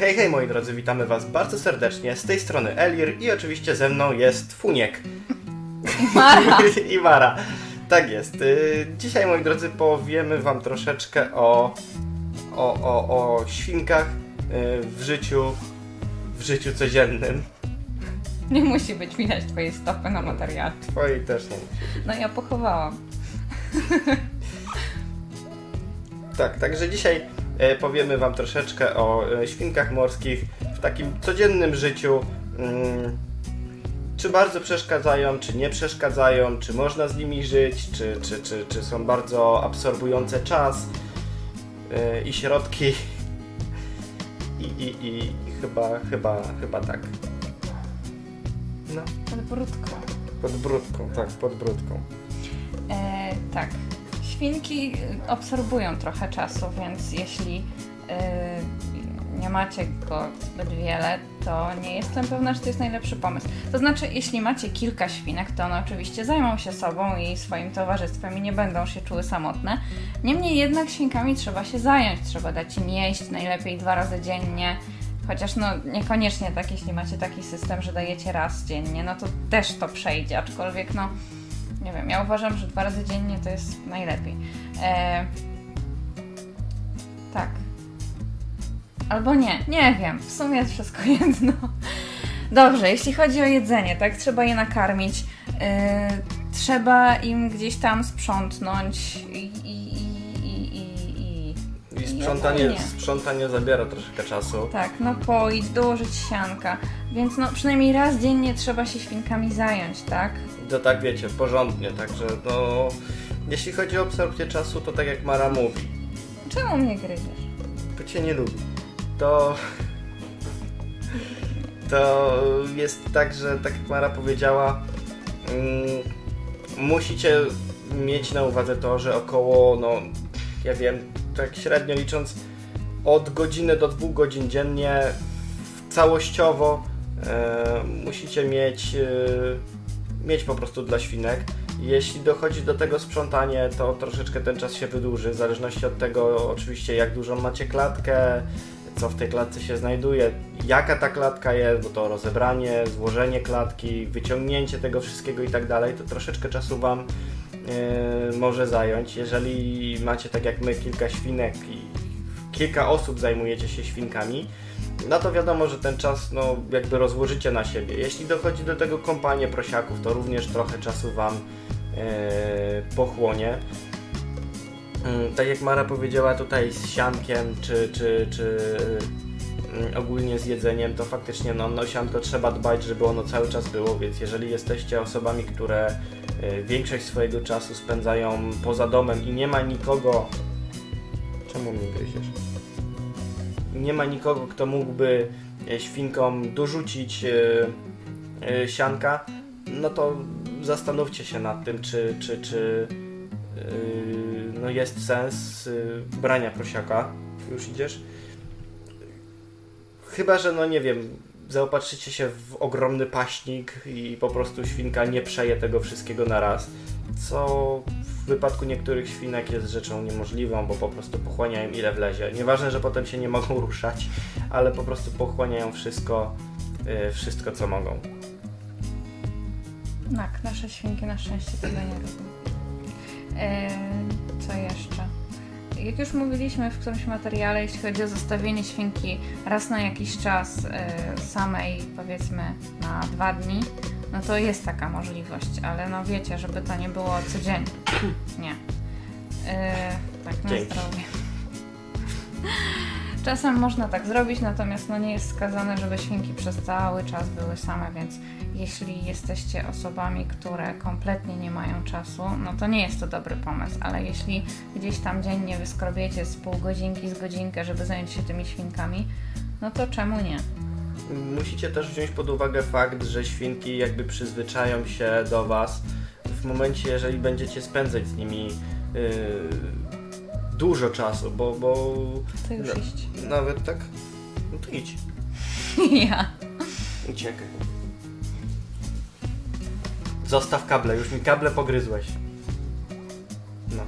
Hej, hej moi drodzy, witamy was bardzo serdecznie. Z tej strony Elir i oczywiście ze mną jest Funiek. Mara. I Mara. Tak jest. Y, Dzisiaj moi drodzy powiemy wam troszeczkę o, o, o, o świnkach y, w życiu, w życiu codziennym. Nie musi być widać twojej stopy na materiale. Twojej też nie. No ja pochowałam. Tak, także dzisiaj powiemy Wam troszeczkę o e, świnkach morskich w takim codziennym życiu. Mm, czy bardzo przeszkadzają, czy nie przeszkadzają, czy można z nimi żyć, czy, czy, czy, czy są bardzo absorbujące czas e, i środki. I, i, i, chyba, chyba, chyba tak. No, Ale brudko. pod brudką, tak, pod brudką. E, tak. Świnki y, absorbują trochę czasu, więc jeśli e, nie macie go zbyt wiele, to nie jestem pewna, czy to jest najlepszy pomysł. To znaczy, jeśli macie kilka świnek, to one oczywiście zajmą się sobą i swoim towarzystwem i nie będą się czuły samotne. Niemniej jednak świnkami trzeba się zająć, trzeba dać im jeść, najlepiej dwa razy dziennie. Chociaż no niekoniecznie tak, jeśli macie taki system, że dajecie raz dziennie, no to też to przejdzie, aczkolwiek no nie wiem, ja uważam, że dwa razy dziennie to jest najlepiej. E, tak. Albo nie, nie wiem, w sumie jest wszystko jedno. Dobrze, jeśli chodzi o jedzenie, tak, trzeba je nakarmić, e, trzeba im gdzieś tam sprzątnąć i, i, i, i, i, i I sprzątanie, ogólnie. sprzątanie zabiera troszkę czasu. tak, napoić, dołożyć sianka, więc no przynajmniej raz dziennie trzeba się świnkami zająć, tak? To tak wiecie, porządnie, także no... Jeśli chodzi o absorpcję czasu, to tak jak Mara mówi, Czemu mnie gryziesz? to cię nie lubi. To... To jest tak, że tak jak Mara powiedziała, mm, musicie mieć na uwadze to, że około, no, ja wiem, tak średnio licząc, od godziny do dwóch godzin dziennie całościowo e, musicie mieć, e, mieć po prostu dla świnek. Jeśli dochodzi do tego sprzątanie, to troszeczkę ten czas się wydłuży, w zależności od tego oczywiście jak dużą macie klatkę, co w tej klatce się znajduje, jaka ta klatka jest, bo to rozebranie, złożenie klatki, wyciągnięcie tego wszystkiego i tak dalej, to troszeczkę czasu Wam e, może zająć. Jeżeli macie tak jak my kilka świnek i kilka osób zajmujecie się świnkami, no to wiadomo, że ten czas no, jakby rozłożycie na siebie. Jeśli dochodzi do tego kąpanie prosiaków, to również trochę czasu Wam e, pochłonie. Mm, Tak jak Mara powiedziała tutaj z siankiem, czy, czy, czy mm, ogólnie z jedzeniem, to faktycznie no, no sianko trzeba dbać, żeby ono cały czas było, więc jeżeli jesteście osobami, które e, większość swojego czasu spędzają poza domem i nie ma nikogo... Czemu mnie gryziesz? Nie ma nikogo, kto mógłby e, świnkom dorzucić e, e, sianka, no to zastanówcie się nad tym, czy, czy, czy no jest sens brania prosiaka. Już idziesz? Chyba, że no nie wiem, zaopatrzycie się w ogromny paśnik i po prostu świnka nie przeje tego wszystkiego na raz, co wypadku niektórych świnek jest rzeczą niemożliwą, bo po prostu pochłaniają ile wlezie. Nieważne, że potem się nie mogą ruszać, ale po prostu pochłaniają wszystko, yy, wszystko co mogą. Tak, nasze świnki na szczęście tego nie robią. E, co jeszcze? Jak już mówiliśmy w którymś materiale, jeśli chodzi o zostawienie świnki raz na jakiś czas e, samej, powiedzmy na dwa dni, no to jest taka możliwość, ale no wiecie, żeby to nie było codziennie. Nie. E, tak, na Dzięki. zdrowie. Czasem można tak zrobić, natomiast no nie jest wskazane, żeby świnki przez cały czas były same, więc jeśli jesteście osobami, które kompletnie nie mają czasu, no to nie jest to dobry pomysł, ale jeśli gdzieś tam dziennie wyskrobiecie z pół godzinki, z godzinkę, żeby zająć się tymi świnkami, no to czemu nie? Musicie też wziąć pod uwagę fakt, że świnki jakby przyzwyczają się do Was w momencie, jeżeli będziecie spędzać z nimi yy, dużo czasu, bo, bo Chcę już No. iść. nawet tak, no to idź. ja. Uciekaj. Zostaw kable, już mi kable pogryzłeś. No.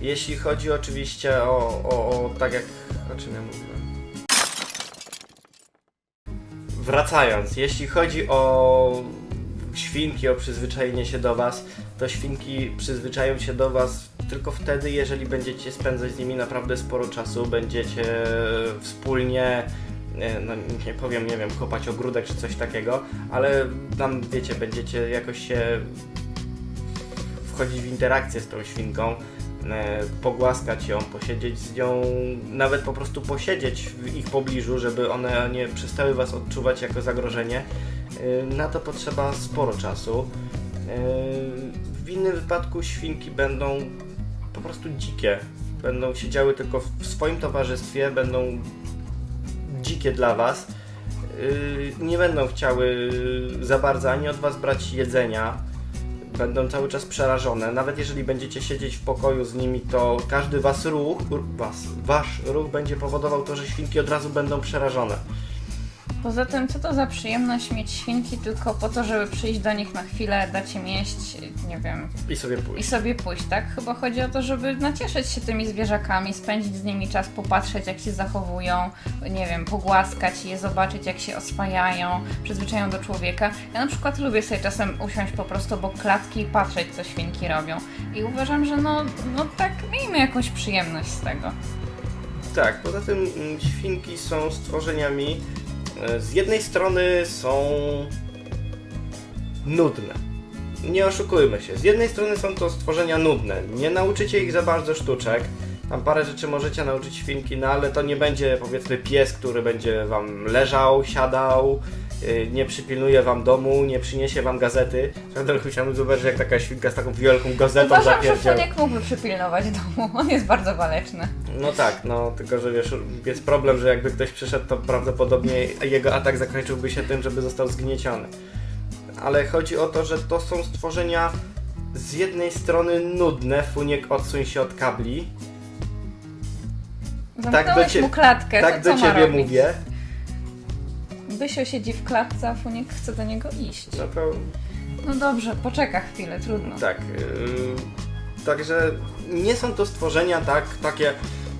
Jeśli chodzi oczywiście o, o, o tak jak o czym ja mówiłem. wracając, jeśli chodzi o świnki, o przyzwyczajenie się do Was, to świnki przyzwyczają się do Was tylko wtedy, jeżeli będziecie spędzać z nimi naprawdę sporo czasu, będziecie wspólnie, no nie powiem, nie wiem, kopać ogródek czy coś takiego, ale tam, wiecie, będziecie jakoś się wchodzić w interakcję z tą świnką, e, pogłaskać ją, posiedzieć z nią, nawet po prostu posiedzieć w ich pobliżu, żeby one nie przestały Was odczuwać jako zagrożenie. E, Na to potrzeba sporo czasu. E, W innym wypadku świnki będą po prostu dzikie. Będą siedziały tylko w swoim towarzystwie, będą dzikie dla Was. E, Nie będą chciały za bardzo ani od Was brać jedzenia, będą cały czas przerażone. Nawet jeżeli będziecie siedzieć w pokoju z nimi, to każdy was ruch, was, wasz ruch będzie powodował to, że świnki od razu będą przerażone. Poza tym, co to za przyjemność mieć świnki tylko po to, żeby przyjść do nich na chwilę, dać im jeść, nie wiem, I sobie i pójść. sobie pójść, tak? Chyba chodzi o to, żeby nacieszyć się tymi zwierzakami, spędzić z nimi czas, popatrzeć jak się zachowują, nie wiem, pogłaskać je, zobaczyć jak się oswajają, przyzwyczają do człowieka. Ja na przykład lubię sobie czasem usiąść po prostu obok klatki i patrzeć, co świnki robią. I uważam, że no, no tak, miejmy jakąś przyjemność z tego. Tak, poza tym mm, świnki są stworzeniami. E, Z jednej strony są nudne. Nie oszukujmy się. Z jednej strony są to stworzenia nudne. Nie nauczycie ich za bardzo sztuczek. Tam parę rzeczy możecie nauczyć świnki, no ale to nie będzie powiedzmy pies, który będzie wam leżał, siadał, nie przypilnuje wam domu, nie przyniesie wam gazety. Zresztą chciałbym zobaczyć jak taka świnka z taką wielką gazetą Uważam, że mógłby przypilnować domu, on jest bardzo waleczny. No tak, no tylko że wiesz, jest problem, że jakby ktoś przyszedł, to prawdopodobnie jego atak zakończyłby się tym, żeby został zgnieciony. Ale chodzi o to, że to są stworzenia z jednej strony nudne, Funiek odsuń się od kabli. Zamknąłeś cie- mu klatkę, tak to do co ma ciebie robić? mówię. Bysio siedzi w klatce, a Funiek chce do niego iść. No to No dobrze, poczeka chwilę, trudno. tak. Yy, także nie są to stworzenia tak, takie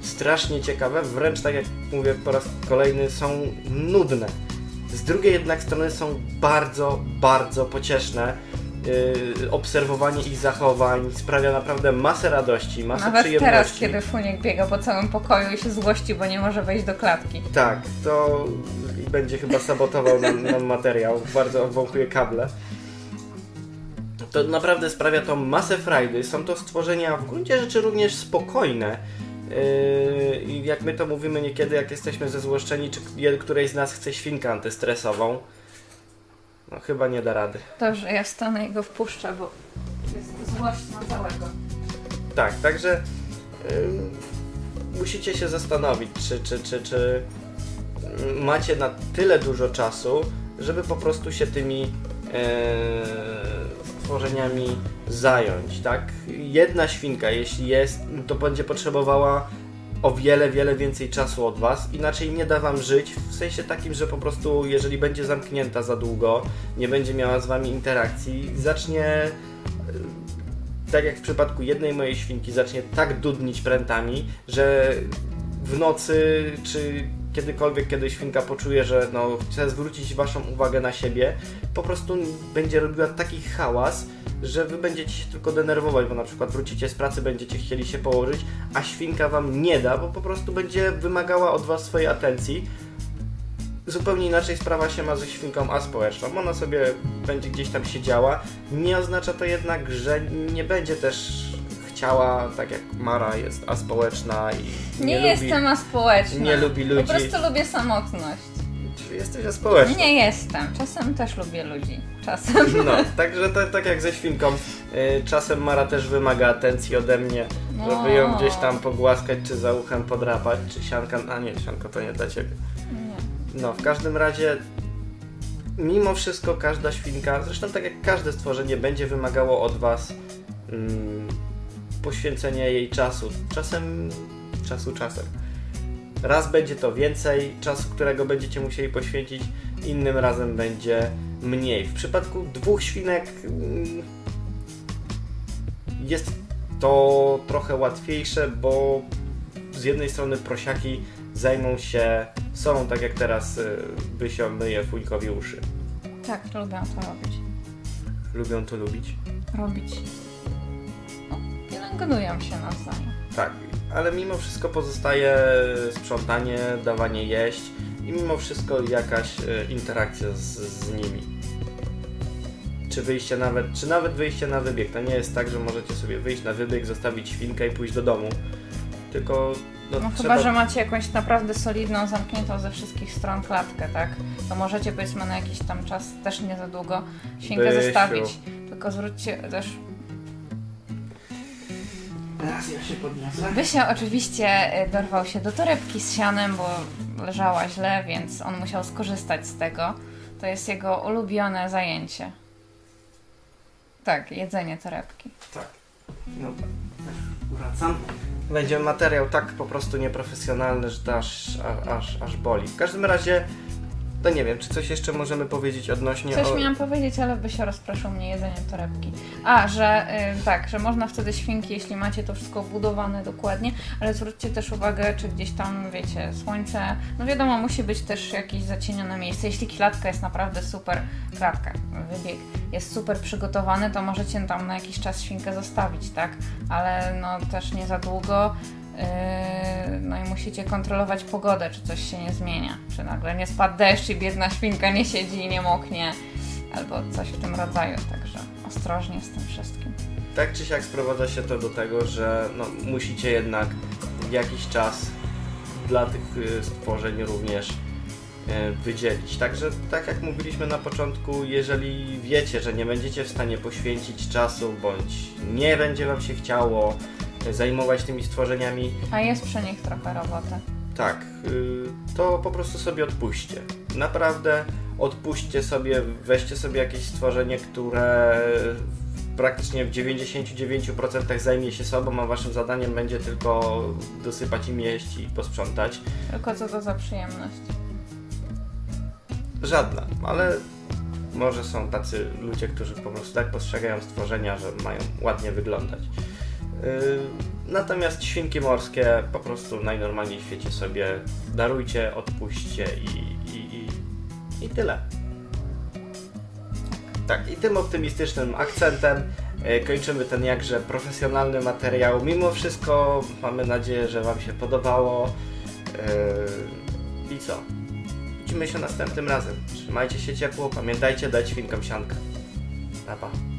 strasznie ciekawe, wręcz tak jak mówię po raz kolejny, są nudne. Z drugiej jednak strony są bardzo, bardzo pocieszne. Yy, obserwowanie ich zachowań sprawia naprawdę masę radości, masę Nawet przyjemności. teraz, kiedy Funiek biega po całym pokoju i się złości, bo nie może wejść do klatki. Tak, to będzie chyba sabotował nam, nam materiał, bardzo wąchuje kable. To naprawdę sprawia to masę frajdy. Są to stworzenia w gruncie rzeczy również spokojne. Yy, I jak my to mówimy niekiedy, jak jesteśmy zezłoszczeni, czy któreś z nas chce świnkę antystresową, no chyba nie da rady. Dobrze, ja wstanę i go wpuszczę, bo jest złość na całego. Tak, także yy, musicie się zastanowić, czy, czy, czy, czy macie na tyle dużo czasu, żeby po prostu się tymi yy, stworzeniami zająć, tak? Jedna świnka, jeśli jest, to będzie potrzebowała o wiele, wiele więcej czasu od Was, inaczej nie da Wam żyć, w sensie takim, że po prostu jeżeli będzie zamknięta za długo, nie będzie miała z Wami interakcji, zacznie tak jak w przypadku jednej mojej świnki, zacznie tak dudnić prętami, że w nocy czy kiedykolwiek, kiedy świnka poczuje, że no, chce zwrócić Waszą uwagę na siebie, po prostu będzie robiła taki hałas, że Wy będziecie się tylko denerwować, bo na przykład wrócicie z pracy, będziecie chcieli się położyć, a świnka Wam nie da, bo po prostu będzie wymagała od Was swojej atencji. Zupełnie inaczej sprawa się ma ze świnką aspołeczną. Ona sobie będzie gdzieś tam siedziała. Nie oznacza to jednak, że nie będzie też chciała, tak jak Mara jest aspołeczna i Nie, nie, lubi... jestem aspołeczna. nie lubi ludzi. Po prostu lubię samotność. Czy jesteś aspołeczna? Nie jestem. Czasem też lubię ludzi. Czasem. No, także to, tak jak ze świnką. y, czasem Mara też wymaga atencji ode mnie, żeby ją gdzieś tam pogłaskać, czy za uchem podrapać, czy sianka... A nie, sianko to nie dla Ciebie. Nie. No, w każdym razie, mimo wszystko, każda świnka, zresztą tak jak każde stworzenie, będzie wymagało od Was mm, poświęcenia jej czasu. Czasem, czasu czasem. Raz będzie to więcej czasu, którego będziecie musieli poświęcić, innym razem będzie mniej. W przypadku dwóch świnek mm, jest to trochę łatwiejsze, bo z jednej strony prosiaki zajmą się sobą, tak jak teraz y, Bysio myje wujkowi uszy. Tak, lubię to robić. Lubią to lubić. Robić. Pielęgnują się nawzajem. Tak, ale mimo wszystko pozostaje sprzątanie, dawanie jeść i mimo wszystko jakaś y, interakcja z, z nimi. Czy wyjście nawet, czy nawet wyjście na wybieg. To nie jest tak, że możecie sobie wyjść na wybieg, zostawić świnkę i pójść do domu. Tylko no, No trzeba... chyba, że macie jakąś naprawdę solidną, zamkniętą ze wszystkich stron klatkę, tak? To możecie powiedzmy na jakiś tam czas, też nie za długo, świnkę Bysiu. zostawić. Tylko zwróćcie też... Teraz ja się podniosę. Wysia oczywiście y, dorwał się do torebki z sianem, bo leżała źle, więc on musiał skorzystać z tego. To jest jego ulubione zajęcie. Tak, jedzenie torebki. Tak. No, wracam. Będzie materiał tak po prostu nieprofesjonalny, że to aż, aż, aż boli. W każdym razie, to nie wiem, czy coś jeszcze możemy powiedzieć odnośnie Coś o... miałam powiedzieć, ale by się rozproszył mnie jedzeniem torebki. A, że y, tak, że można wtedy świnki, jeśli macie to wszystko budowane dokładnie, ale zwróćcie też uwagę, czy gdzieś tam, wiecie, słońce, no wiadomo, musi być też jakieś zacienione miejsce. Jeśli klatka jest naprawdę super, klatka, wybieg jest super przygotowany, to możecie tam na jakiś czas świnkę zostawić, tak? Ale no też nie za długo. Yy, No i musicie kontrolować pogodę, czy coś się nie zmienia. Czy nagle nie spadł deszcz i biedna świnka nie siedzi i nie moknie, albo coś w tym rodzaju. Także ostrożnie z tym wszystkim. Tak czy siak sprowadza się to do tego, że no, musicie jednak jakiś czas dla tych y, stworzeń również y, wydzielić. Także tak jak mówiliśmy na początku, jeżeli wiecie, że nie będziecie w stanie poświęcić czasu, bądź nie będzie wam się chciało zajmować tymi stworzeniami, A jest przy nich trochę roboty. tak, y, to po prostu sobie odpuśćcie. Naprawdę odpuśćcie sobie, weźcie sobie jakieś stworzenie, które praktycznie w 99% zajmie się sobą, a waszym zadaniem będzie tylko dosypać im jeść i posprzątać. Tylko co to za przyjemność. Żadna, ale może są tacy ludzie, którzy po prostu tak postrzegają stworzenia, że mają ładnie wyglądać. Yy, Natomiast świnki morskie po prostu najnormalniej w świecie sobie darujcie, odpuśćcie i, i, i, i tyle. Tak, i tym optymistycznym akcentem yy, kończymy ten jakże profesjonalny materiał. Mimo wszystko mamy nadzieję, że Wam się podobało. Yy, I co? Widzimy się następnym razem. Trzymajcie się ciepło, pamiętajcie dać świnkom siankę. Pa, pa.